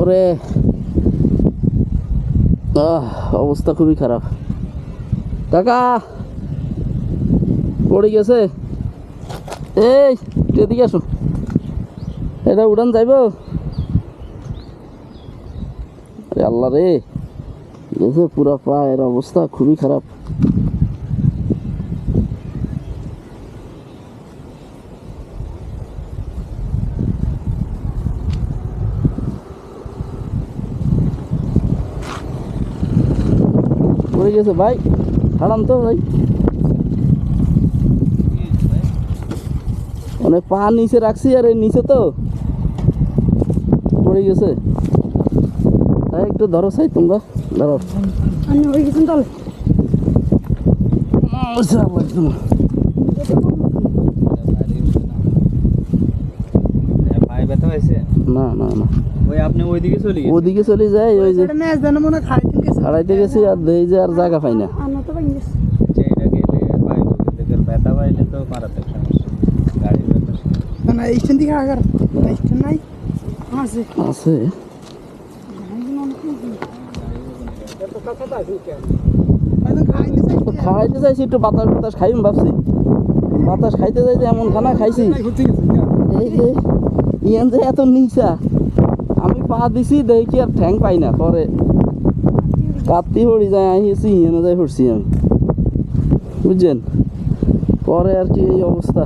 ওরে অবস্থা খুবই খারাপ। কাকা, পড়ে গেছে? এই এদিকে আসো। এটা উড়ান যাইব? আল্লাহ রে গেছে পুরা পায়ের অবস্থা খুবই খারাপ। গেছে ভাই। ছাড়ান তো ভাই। মানে পা নিচে রাখছি আর এই নিচে তো পড়ে গেছে। তাই একটু ধরো সাই তোমরা। ধরো। না না না। ওই আপনি ওইদিকে চলে গেছেন? ওদিকে চলে যায় ওই যে ম্যাচ দেন মনে খাই গেছে। ছাড়াইতে গেছি আর দেই যে আর জায়গা পাই না। আনা তো পাই গেছে আচ্ছা, এটা গেলে ব্যথা পাইলে তো মারাত্মক সমস্যা। গাড়ির ব্যথা না স্টেশন দিকে আগার। স্টেশন নাই। আছে। আছে। একদম খাই খাইতে চাইছি একটু বাতাস বাতাস খাইম ভাবছি। বাতাস খাইতে যাই এমন খানা খাইছি। এই যে ইয়ান যে এত নিচা। আমি পা দিছি দেখি আর ঠ্যাং পাই না পরে কাত্তি হড়ি যায় আহিয়েছি ইয়ানে যাই হরছি আমি। বুঝছেন? পরে আর কি এই অবস্থা।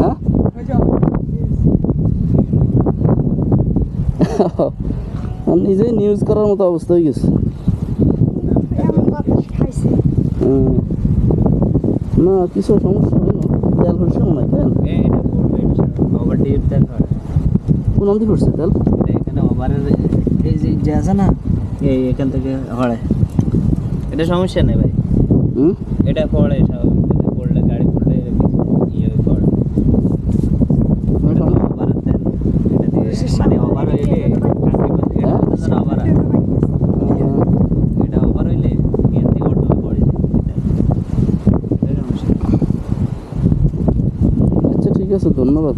হ্যাঁ? নিজেই নিউজ করার মতো অবস্থা হয়ে গেছে। হুম। না কিছু সমস্যা হয় না। তেল হচ্ছে মনে হয় তেল এইটা করবে এটা ওভার ডিপ দেন হয় কোন নাম দিয়ে করছে এখানে ওভারের এই যে যে আছে না এই এখান থেকে হড়ে এটা সমস্যা নেই ভাই। হুম? এটা পড়ে স্বাভাবিক পড়লে গাড়ি পড়লে ইয়ে পড়ে। দিয়ে মানে ওভার হইলে হ্যাঁ? ওভার এটা ওভার হইলে এর দিয়ে অটো পড়ে এটা সমস্যা। আচ্ছা ঠিক আছে ধন্যবাদ।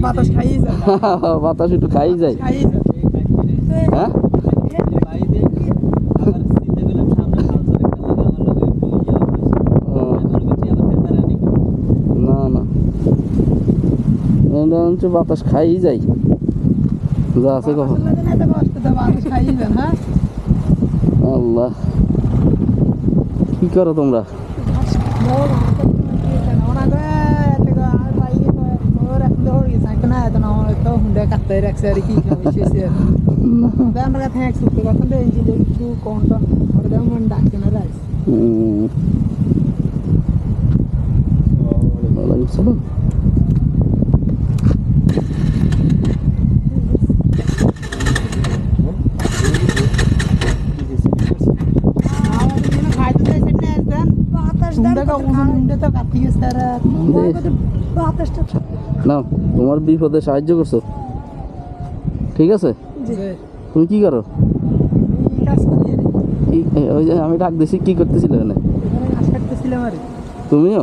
বাতাস হয়ে একটু খাই যায়। যায়। হ্যাঁ? না না। হচ্ছে বাতাস খাই যাই যা আছে কখন। বাতাস লাগে না এত কষ্ট তো বাতাস খাইয়ে যান হ্যাঁ আল্লাহ কি করো তোমরা হুম। ওয়ালাইকুম সালাম না তোমার বিপদে সাহায্য করছ। ঠিক আছে? তুমি কি করো? ওই যে আমি ডাক দিছি কি করতেছিলে এখানে? তুমিও?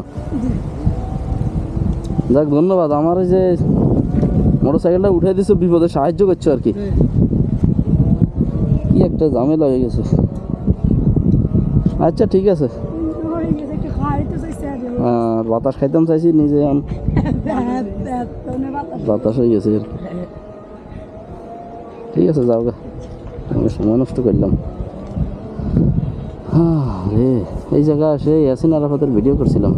যাক ধন্যবাদ। আমার ওই যে মোটর সাইকেলটা উঠে দিছো বিপদে সাহায্য করছ আর কি। কি একটা ঝামেলা হয়ে গেছে। আচ্ছা ঠিক আছে। আর বাতাস খাইতাম চাইছি নিজে আম বাতাস হয়ে গেছে। ঠিক আছে, যাও আমি সময় নষ্ট করলাম। এই জায়গা এসে ইয়াসিন আরাফাতের ভিডিও করছিলাম।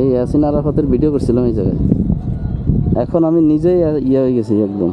এই ইয়াসিন আরাফাতের ভিডিও করছিলাম এই জায়গায়। এখন আমি নিজেই ইয়ে হয়ে গেছি একদম।